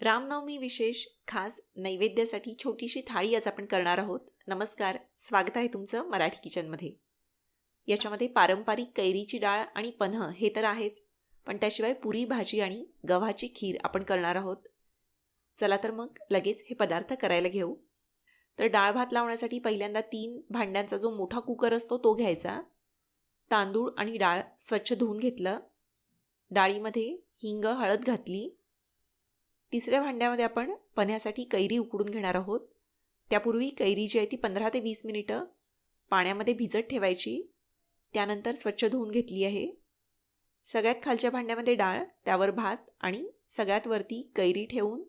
रामनवमी विशेष खास नैवेद्यासाठी छोटीशी थाळी आज आपण करणार आहोत. नमस्कार स्वागत आहे तुमचं मराठी किचनमध्ये. याच्यामध्ये पारंपरिक कैरीची डाळ आणि पन्ह हे तर आहेच पण त्याशिवाय पुरी भाजी आणि गव्हाची खीर आपण करणार आहोत. चला तर मग लगेच हे पदार्थ करायला घेऊ. तर डाळ भात लावण्यासाठी पहिल्यांदा तीन भांड्यांचा जो मोठा कुकर असतो तो घ्यायचा. तांदूळ आणि डाळ स्वच्छ धुवून घेतलं. डाळीमध्ये हिंग हळद घातली. तिसऱ्या भांड्यामध्ये आपण पन्ह्यासाठी कैरी उकडून घेणार आहोत. त्यापूर्वी कैरी जी आहे ती पंधरा ते वीस मिनिटं पाण्यामध्ये भिजत ठेवायची. त्यानंतर स्वच्छ धुवून घेतली आहे. सगळ्यात खालच्या भांड्यामध्ये डाळ त्यावर भात आणि सगळ्यात वरती कैरी ठेवून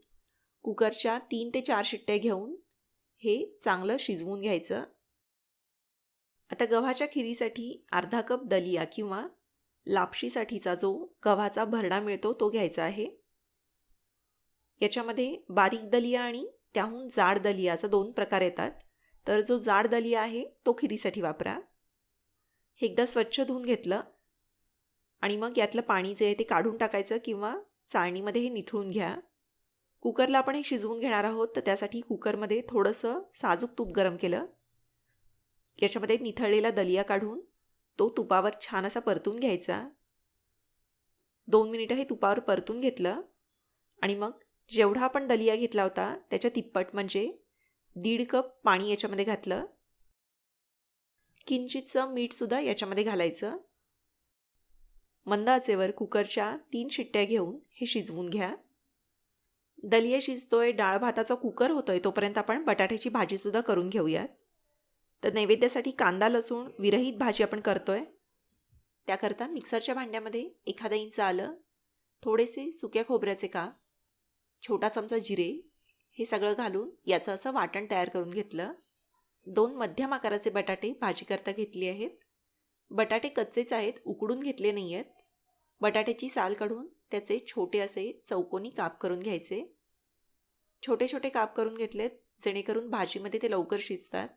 कुकरच्या तीन ते चार शिट्ट्या घेऊन हे चांगलं शिजवून घ्यायचं. आता गव्हाच्या खिरीसाठी अर्धा कप दलिया किंवा लापशीसाठीचा जो गव्हाचा भरडा मिळतो तो घ्यायचा आहे. याच्यामध्ये बारीक दलिया आणि त्याहून जाड दलिया असं दोन प्रकार येतात. तर जो जाड दलिया आहे तो खिरीसाठी वापरा. हे एकदा स्वच्छ धुवून घेतलं आणि मग यातलं पाणी जे आहे ते काढून टाकायचं किंवा चाळणीमध्ये हे निथळून घ्या. कुकरला आपण हे शिजवून घेणार आहोत तर त्यासाठी कुकरमध्ये थोडंसं साजूक तूप गरम केलं. याच्यामध्ये निथळलेला दलिया काढून तो तुपावर छान असा परतून घ्यायचा. दोन मिनिटं हे तुपावर परतून घेतलं आणि मग जेवढा आपण दलिया घेतला होता त्याच्या तिप्पट म्हणजे दीड कप पाणी याच्यामध्ये घातलं. किंचितचं मीठसुद्धा याच्यामध्ये घालायचं. मंद आचेवर कुकरच्या तीन शिट्ट्या घेऊन हे शिजवून घ्या. दलिया शिजतोय डाळ भाताचा कुकर होतोय तोपर्यंत आपण बटाट्याची भाजीसुद्धा करून घेऊयात. तर नैवेद्यासाठी कांदा लसूण विरहित भाजी आपण करतोय. त्याकरता मिक्सरच्या भांड्यामध्ये एखादा इंच आलं. थोडेसे सुक्या खोबऱ्याचे काप. छोटा चमचा जिरे हे सगळं घालून याचं असं वाटण तयार करून घेतलं. दोन मध्यम आकाराचे बटाटे भाजीकरता घेतली आहेत. बटाटे कच्चेच आहेत उकडून घेतले नाही आहेत बटाट्याची साल काढून त्याचे छोटे असे चौकोनी काप करून घ्यायचे. छोटे छोटे काप करून घेतलेत जेणेकरून भाजीमध्ये ते लवकर शिजतात.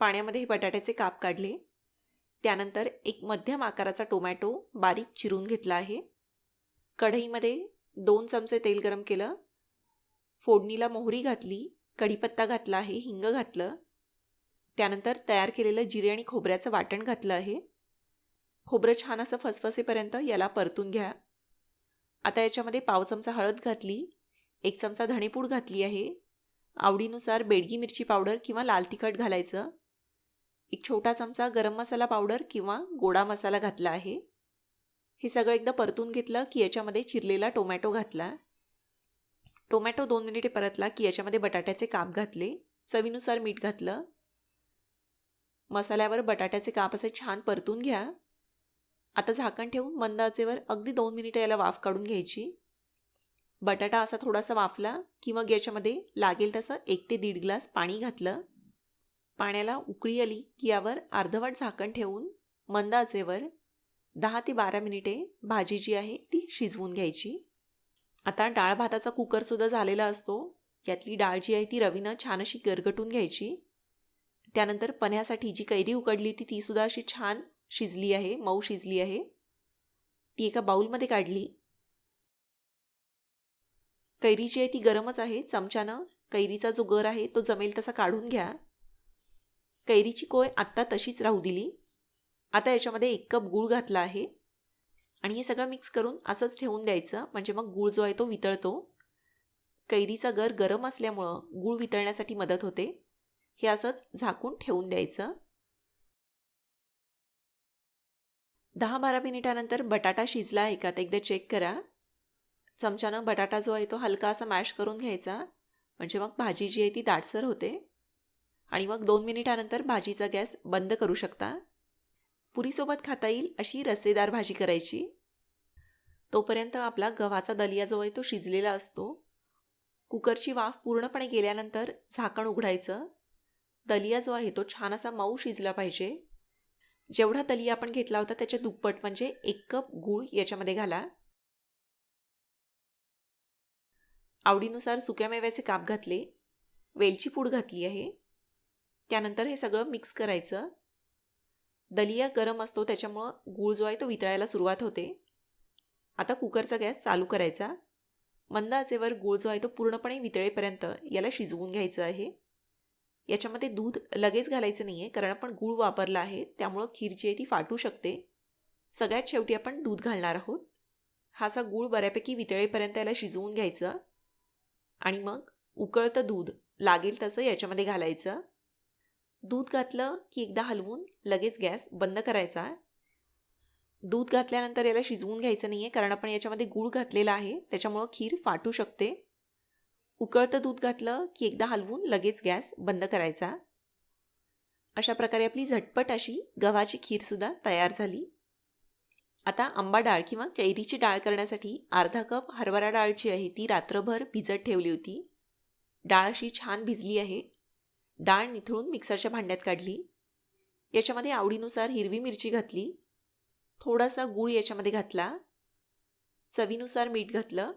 पाण्यामध्ये हे बटाट्याचे काप काढले. त्यानंतर एक मध्यम आकाराचा टोमॅटो बारीक चिरून घेतला आहे. कढईमध्ये दोन चमचे तेल गरम केलं. फोडणीला मोहरी घातली कढीपत्ता घातला आहे हिंग घातलं. त्यानंतर तयार केलेलं जिरे आणि खोबऱ्याचं वाटण घातलं आहे. खोबरं छान असं फसफसेपर्यंत याला परतून घ्या. आता याच्यामध्ये पाव चमचा हळद घातली एक चमचा धणेपूड घातली आहे. आवडीनुसार बेडगी मिरची पावडर किंवा लाल तिखट घालायचं. एक छोटा चमचा गरम मसाला पावडर किंवा गोडा मसाला घातला आहे. हे सगळं एकदा परतून घेतलं की याच्यामध्ये चिरलेला टोमॅटो घातला. टोमॅटो दोन मिनिटे परतला की याच्यामध्ये बटाट्याचे काप घातले. चवीनुसार मीठ घातलं. मसाल्यावर बटाट्याचे काप असे छान परतून घ्या. आता झाकण ठेवून मंद आचेवर अगदी दोन मिनिटं याला वाफ काढून घ्यायची. बटाटा असा थोडासा वाफला की मग याच्यामध्ये लागेल तसं एक ते दीड ग्लास पाणी घातलं. पाण्याला उकळी आली की यावर अर्धवट झाकण ठेवून मंद आचेवर दहा ते बारा मिनिटे भाजी जी आहे ती शिजवून घ्यायची. आता डाळ भाताचा कुकरसुद्धा झालेला असतो. यातली डाळ जी आहे ती रवीनं छान अशी गरगटून घ्यायची. त्यानंतर पण्यासाठी जी कैरी उकडली होती तीसुद्धा अशी छान शिजली आहे मऊ शिजली आहे. ती एका बाऊलमध्ये काढली. कैरी जी आहे ती गरमच आहे चमच्यानं कैरीचा जो गर आहे तो जमेल तसा काढून घ्या. कैरीची कोय आत्ता तशीच राहू दिली. आता याच्यामध्ये एक कप गूळ घातला आहे. आणि हे सगळं मिक्स करून असंच ठेवून द्यायचं. म्हणजे मग गूळ जो आहे तो वितळतो. कैरीचा गर गरम असल्यामुळं गूळ वितळण्यासाठी मदत होते. हे असंच झाकून ठेवून द्यायचं. दहा बारा मिनिटानंतर बटाटा शिजला आहे का ते एकदा चेक करा. चमच्यानं बटाटा जो आहे तो हलका असा मॅश करून घ्यायचा. म्हणजे मग भाजी जी आहे ती दाटसर होते. आणि मग दोन मिनिटानंतर भाजीचा गॅस बंद करू शकता. पुरीसोबत खाता येईल अशी रस्सेदार भाजी करायची? तोपर्यंत आपला गव्हाचा दलिया जो आहे तो शिजलेला असतो. कुकरची वाफ पूर्णपणे गेल्यानंतर झाकण उघडायचं. दलिया जो आहे तो छान असा मऊ शिजला पाहिजे. जेवढा दलिया आपण घेतला होता त्याच्या दुप्पट म्हणजे एक कप गूळ याच्यामध्ये घाला. आवडीनुसार सुक्या मेव्याचे काप घातले. वेलची पूड घातली आहे. त्यानंतर हे सगळं मिक्स करायचं. दलिया गरम असतो त्याच्यामुळं गूळ जो आहे तो वितळायला सुरुवात होते. आता कुकरचा गॅस चालू करायचा. मंद आचेवर गूळ जो आहे तो पूर्णपणे वितळेपर्यंत याला शिजवून घ्यायचं आहे. याच्यामध्ये दूध लगेच घालायचं नाही आहे कारण आपण गूळ वापरला आहे त्यामुळं खीर जी आहे ती फाटू शकते. सगळ्यात शेवटी आपण दूध घालणार आहोत. हा असा गूळ बऱ्यापैकी वितळेपर्यंत याला शिजवून घ्यायचं. आणि मग उकळतं दूध लागेल तसं याच्यामध्ये घालायचं. दूध घातलं की एकदा हलवून लगेच गॅस बंद करायचा. दूध घातल्यानंतर याला शिजवून घ्यायचं नाही आहे कारण आपण याच्यामध्ये गूळ घातलेला आहे त्याच्यामुळं खीर फाटू शकते. उकळतं दूध घातलं की एकदा हलवून लगेच गॅस बंद करायचा. अशा प्रकारे आपली झटपट अशी गव्हाची खीरसुद्धा तयार झाली. आता आंबा डाळ किंवा कैरीची डाळ करण्यासाठी अर्धा कप हरभरा डाळची आहे ती रात्रभर भिजत ठेवली होती. डाळ अशी छान भिजली आहे. डाळ निथळून मिक्सरच्या भांड्यात काढली. याच्यामध्ये आवडीनुसार हिरवी मिरची घातली. थोडासा गूळ याच्यामध्ये घातला. चवीनुसार मीठ घातलं.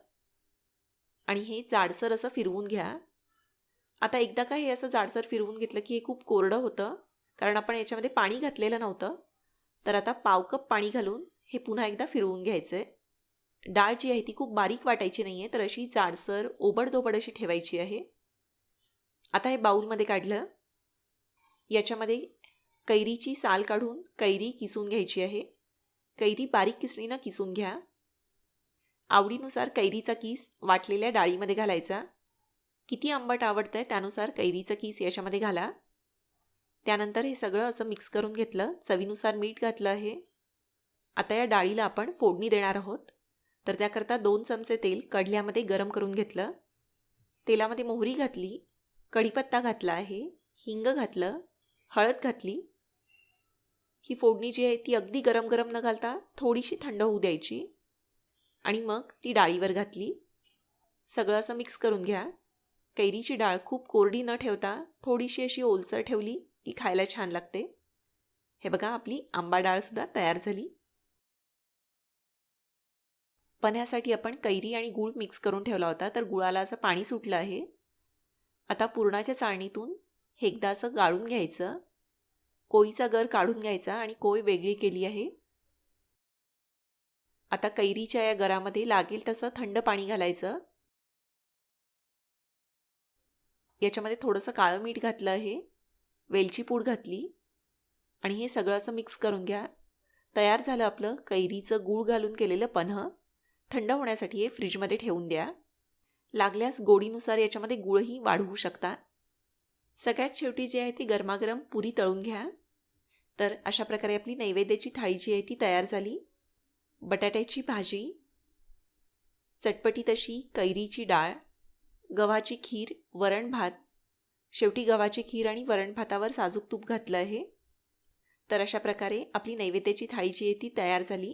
आणि हे जाडसर असं फिरवून घ्या. आता एकदा का हे असं जाडसर फिरवून घेतलं की हे खूप कोरडं होतं कारण आपण याच्यामध्ये पाणी घातलेलं नव्हतं. तर आता पाव कप पाणी घालून हे पुन्हा एकदा फिरवून घ्यायचं. आहे डाळ जी आहे ती खूप बारीक वाटायची नाही आहे तर अशी जाडसर ओबडधोबड अशी ठेवायची आहे. आता हे बाऊलमध्ये काढलं. याच्यामध्ये कैरीची साल काढून कैरी किसून घ्यायची आहे. कैरी बारीक किसणीनं किसून घ्या. आवडीनुसार कैरीचा किस वाटलेल्या डाळीमध्ये घालायचा. किती आंबट आवडतं आहे त्यानुसार कैरीचा किस याच्यामध्ये घाला. त्यानंतर हे सगळं असं मिक्स करून घेतलं. चवीनुसार मीठ घातलं आहे. आता या डाळीला आपण फोडणी देणार आहोत. तर त्याकरता दोन चमचे तेल कढल्यामध्ये गरम करून घेतलं. तेलामध्ये मोहरी घातली. कढीपत्ता घातला आहे हिंग घातलं हळद घातली. ही फोडणी जी आहे ती अगदी गरम गरम न घालता थोडीशी थंड होऊ द्यायची. आणि मग ती डाळीवर घातली. सगळं असं मिक्स करून घ्या. कैरीची डाळ खूप कोरडी न ठेवता थोडीशी अशी ओलसर ठेवली की खायला छान लागते. हे बघा आपली आंबा डाळसुद्धा तयार झाली. पण्यासाठी आपण कैरी आणि गूळ मिक्स करून ठेवला होता तर गुळाला असं पाणी सुटलं आहे. आता पुरणाच्या चाळणीतून एकदा असं गाळून घ्यायचं. कोईचा गर काढून घ्यायचा आणि कोय वेगळी केली आहे. आता कैरीच्या या गरामध्ये लागेल तसं थंड पाणी घालायचं. याच्यामध्ये थोडंसं काळं मीठ घातलं आहे. वेलची पूड घातली. आणि हे सगळं असं मिक्स करून घ्या. तयार झालं आपलं कैरीचं गूळ घालून केलेलं पन्ह. थंड होण्यासाठी हे फ्रीजमध्ये ठेवून द्या. लागल्यास गोडीनुसार याच्यामध्ये गुळही वाढवू शकता. सगळ्यात शेवटी जी आहे ती गरमागरम पुरी तळून घ्या. तर अशा प्रकारे आपली नैवेद्याची थाळी जी आहे ती तयार झाली. बटाट्याची भाजी चटपटीत अशी कैरीची डाळ गव्हाची खीर वरण भात. शेवटी गव्हाची खीर आणि वरण भातावर साजूक तूप घातलं आहे. तर अशा प्रकारे आपली नैवेद्याची थाळी जी आहे ती तयार झाली.